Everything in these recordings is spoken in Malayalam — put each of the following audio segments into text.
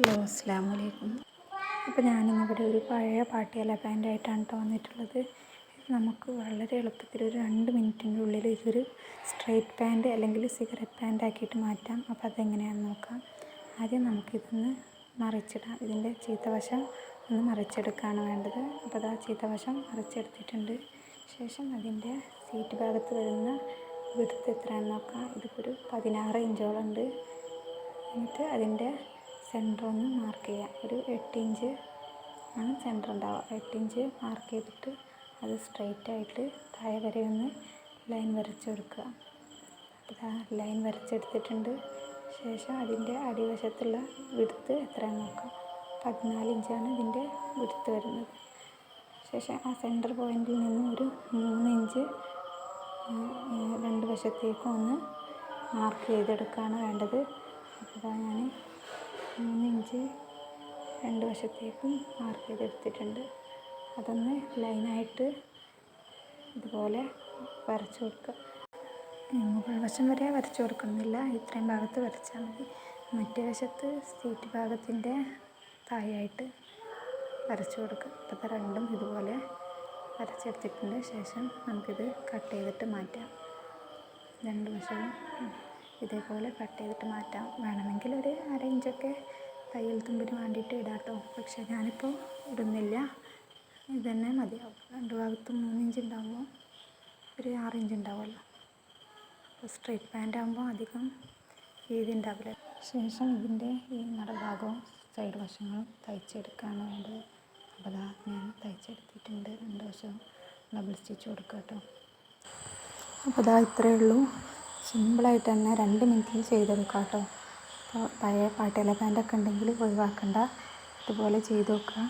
ഹലോ അസ്സാം വലൈക്കും അപ്പോൾ ഞാനിന്നിവിടെ ഒരു പഴയ പാട്ടിയല പാന്റായിട്ടാണ് കേട്ടോ വന്നിട്ടുള്ളത്. നമുക്ക് വളരെ എളുപ്പത്തിൽ ഒരു രണ്ട് മിനിറ്റിന്റെ ഉള്ളിൽ ഇതൊരു സ്ട്രൈറ്റ് പാന്റ് അല്ലെങ്കിൽ സിഗരറ്റ് പാന്റ് ആക്കിയിട്ട് മാറ്റാം. അപ്പോൾ അതെങ്ങനെയാണെന്ന് നോക്കാം. ആദ്യം നമുക്കിതൊന്ന് മറിച്ചിടാം. ഇതിന്റെ ചീത്തവശം ഒന്ന് മറിച്ചെടുക്കുകയാണ് വേണ്ടത്. അപ്പോൾ അത് ആ ചീത്തവശം മറിച്ചെടുത്തിട്ടുണ്ട്. ശേഷം അതിന്റെ സീറ്റ് ഭാഗത്ത് വരുന്ന വിടുത്ത് എത്രയാണെന്ന് നോക്കാം. ഇതിപ്പോൾ ഒരു പതിനാറ് ഇഞ്ചോളം ഉണ്ട്. എന്നിട്ട് അതിന്റെ സെന്റർ ഒന്ന് മാർക്ക് ചെയ്യാം. ഒരു എട്ട് ഇഞ്ച് ആണ് സെന്റർ ഉണ്ടാവുക എട്ട് ഇഞ്ച് മാർക്ക് ചെയ്തിട്ട് അത് സ്ട്രെയിറ്റ് ആയിട്ട് താഴെ വരെ ഒന്ന് ലൈൻ വരച്ച് കൊടുക്കുക. അപ്പോൾ ഇതാ ലൈൻ വരച്ചെടുത്തിട്ടുണ്ട്. ശേഷം അതിന്റെ അടിവശത്തുള്ള വിടുത്ത് എത്രയാണെന്ന് നോക്കാം. പതിനാല് ഇഞ്ചാണ് ഇതിന്റെ വിടുത്ത് വരുന്നത്. ശേഷം ആ സെന്റർ പോയിന്റിൽ നിന്നും ഒരു മൂന്ന് ഇഞ്ച് രണ്ട് വശത്തേക്കും ഒന്ന് മാർക്ക് ചെയ്തെടുക്കുകയാണ് വേണ്ടത്. അപ്പോൾ ഞാൻ മൂന്ന് ഇഞ്ച് രണ്ട് വശത്തേക്കും മാർക്ക് ചെയ്തെടുത്തിട്ടുണ്ട്. അതൊന്ന് ലൈനായിട്ട് ഇതുപോലെ വരച്ച് കൊടുക്കുക. മുകൾ വശം വരെ വരച്ച് കൊടുക്കണമെന്നില്ല. ഇത്രയും ഭാഗത്ത് വരച്ചാൽ മതി. മറ്റേ വശത്ത് സീറ്റ് ഭാഗത്തിന്റെ താഴെയായിട്ട് വരച്ച് കൊടുക്കുക. ഇപ്പോഴത്തെ രണ്ടും ഇതുപോലെ വരച്ചെടുത്തിട്ടുണ്ട്. ശേഷം നമുക്കിത് കട്ട് ചെയ്തിട്ട് മാറ്റാം. രണ്ട് വശവും. ഇതേപോലെ കട്ട് ചെയ്തിട്ട് മാറ്റാം. വേണമെങ്കിൽ ഒരു അര ഇഞ്ചൊക്കെ തയ്യൽ തുമ്പിന് വേണ്ടിയിട്ട് ഇടാട്ടോ. പക്ഷേ ഞാനിപ്പോൾ ഇടുന്നില്ല. ഇത് തന്നെ മതിയാവും. രണ്ട് ഭാഗത്തും മൂന്നിഞ്ച് ഉണ്ടാകുമ്പോൾ ഒരു ആറിഞ്ച് ഉണ്ടാവുമല്ലോ. അപ്പോൾ സ്ട്രൈറ്റ് പാന്റ് ആകുമ്പോൾ അധികം വീതി ഉണ്ടാവില്ല. ശേഷം ഇതിന്റെ ഈ നടഭാഗവും സൈഡ് വശങ്ങളും തയ്ച്ചെടുക്കുകയാണ് വേണ്ടത്. അപ്പോൾ അതാ ഞാൻ തയ്ച്ചെടുത്തിട്ടുണ്ട്. രണ്ട് വശവും ഡബിൾ സ്റ്റിച്ച് കൊടുക്കുക കേട്ടോ. അപ്പോൾ ഇതാ ഇത്രയേ ഉള്ളൂ. സിമ്പിളായിട്ട് തന്നെ രണ്ട് മിനിറ്റിൽ ചെയ്തെടുക്കാം കേട്ടോ അപ്പോൾ പഴയ പാട്ടേല പാന്റൊക്കെ ഉണ്ടെങ്കിൽ ഒഴിവാക്കണ്ട. ഇതുപോലെ ചെയ്ത് നോക്കുക.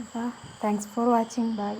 അപ്പോൾ താങ്ക്സ് ഫോർ വാച്ചിങ് ബൈ